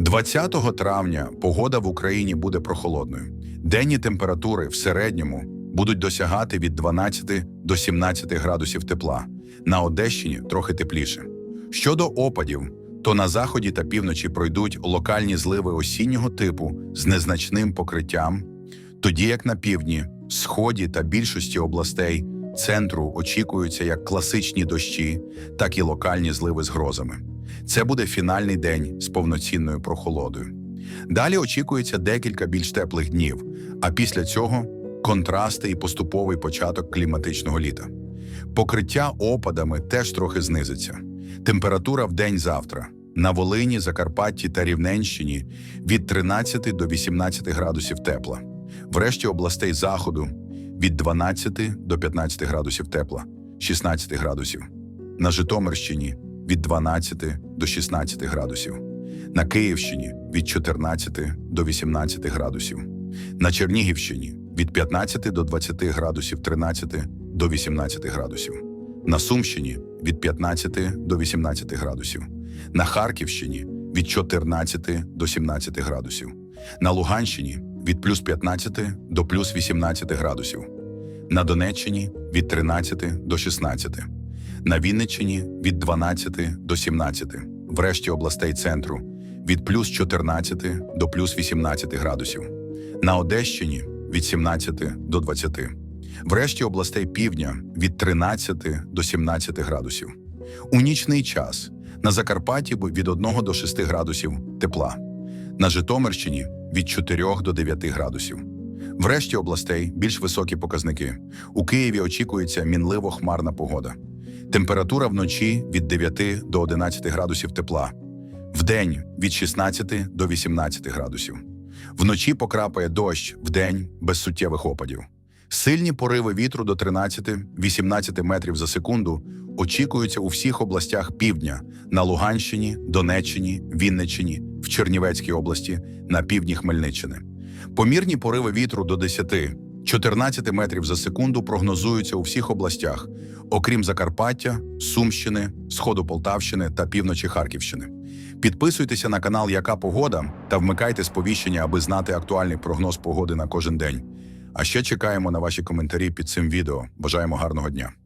20 травня погода в Україні буде прохолодною. Денні температури в середньому будуть досягати від 12 до 17 градусів тепла. На Одещині трохи тепліше. Щодо опадів, то на заході та півночі пройдуть локальні зливи осіннього типу з незначним покриттям, тоді як на півдні, сході та більшості областей центру очікуються як класичні дощі, так і локальні зливи з грозами. Це буде фінальний день з повноцінною прохолодою. Далі очікується декілька більш теплих днів, а після цього контрасти і поступовий початок кліматичного літа. Покриття опадами теж трохи знизиться. Температура в день завтра на Волині, Закарпатті та Рівненщині від 13 до 18 градусів тепла. В решті областей заходу від 12 до 15 градусів тепла, 16 градусів. На Житомирщині від 12 до 16 градусів. На Київщині від 14 до 18 градусів. На Чернігівщині від 15 до 20 градусів 13 до 18 градусів. На Сумщині від 15 до 18 градусів. На Харківщині від 14 до 17 градусів. На Луганщині від плюс 15 до плюс 18 градусів. На Донеччині від 13 до 16. На Вінниччині від 12 до 17. В решті областей центру від плюс 14 до плюс 18 градусів. На Одещині від 17 до 20. В решті областей півдня від 13 до 17 градусів. У нічний час на Закарпатті від 1 до 6 градусів тепла. На Житомирщині від 4 до 9 градусів. В решті областей більш високі показники. У Києві очікується мінливо хмарна погода. Температура вночі від 9 до 11 градусів тепла. Вдень від 16 до 18 градусів. Вночі покрапає дощ, вдень без суттєвих опадів. Сильні пориви вітру до 13-18 метрів за секунду очікуються у всіх областях півдня на Луганщині, Донеччині, Вінниччині, в Чернівецькій області, на півдні Хмельниччини. Помірні пориви вітру до 10-14 метрів за секунду прогнозуються у всіх областях, окрім Закарпаття, Сумщини, Сходу Полтавщини та півночі Харківщини. Підписуйтеся на канал Яка Погода та вмикайте сповіщення, аби знати актуальний прогноз погоди на кожен день. А ще чекаємо на ваші коментарі під цим відео. Бажаємо гарного дня!